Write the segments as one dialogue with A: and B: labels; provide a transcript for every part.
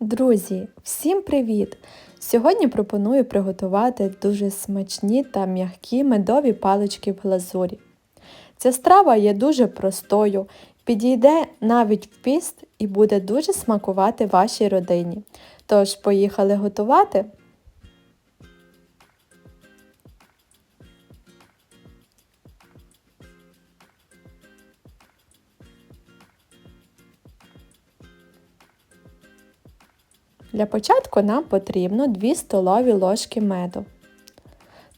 A: Друзі, всім привіт! Сьогодні пропоную приготувати дуже смачні та м'які медові палички в глазурі. Ця страва є дуже простою, підійде навіть в піст і буде дуже смакувати вашій родині. Тож, поїхали готувати. Для початку нам потрібно 2 столові ложки меду,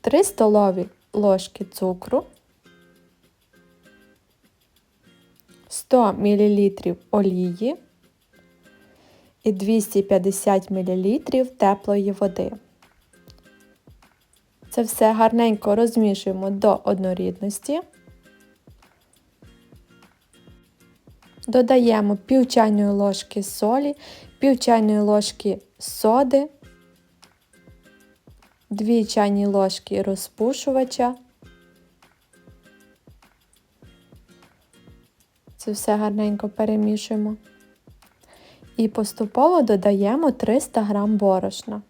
A: 3 столові ложки цукру, 100 мл олії і 250 мл теплої води. Це все гарненько розмішуємо до однорідності. Додаємо пів чайної ложки солі, пів чайної ложки соди, 2 чайні ложки розпушувача. Це все гарненько перемішуємо. І поступово додаємо 300 г борошна.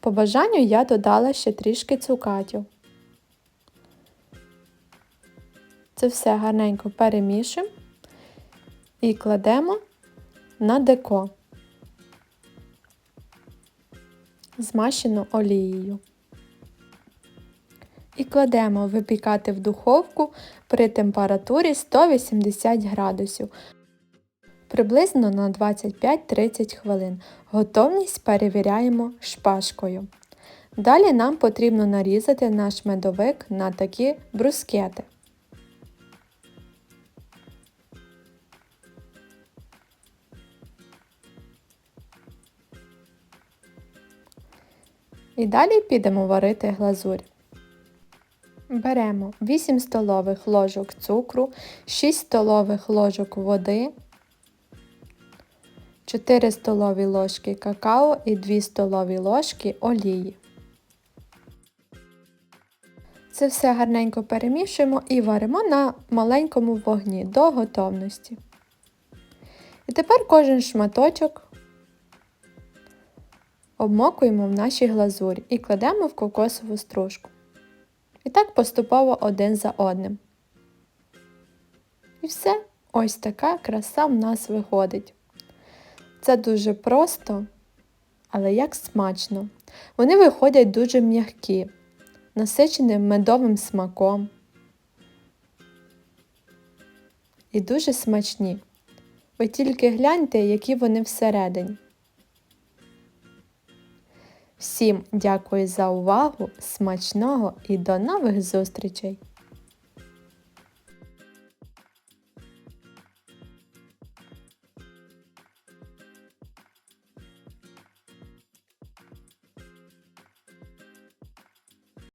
A: По бажанню я додала ще трішки цукатів. Це все гарненько перемішуємо і кладемо на деко, змащену олією. І кладемо випікати в духовку при температурі 180 градусів приблизно на 25-30 хвилин. Готовність перевіряємо шпажкою. Далі нам потрібно нарізати наш медовик на такі брускети. І далі підемо варити глазурь. Беремо 8 столових ложок цукру, 6 столових ложок води, 4 столові ложки какао і 2 столові ложки олії. Це все гарненько перемішуємо і варимо на маленькому вогні до готовності. І тепер кожен шматочок обмокуємо в нашій глазурі і кладемо в кокосову стружку. І так поступово один за одним. І все, ось така краса в нас виходить. Це дуже просто, але як смачно. Вони виходять дуже м'які, насичені медовим смаком. І дуже смачні. Ви тільки гляньте, які вони всередині. Всім дякую за увагу, смачного і до нових зустрічей!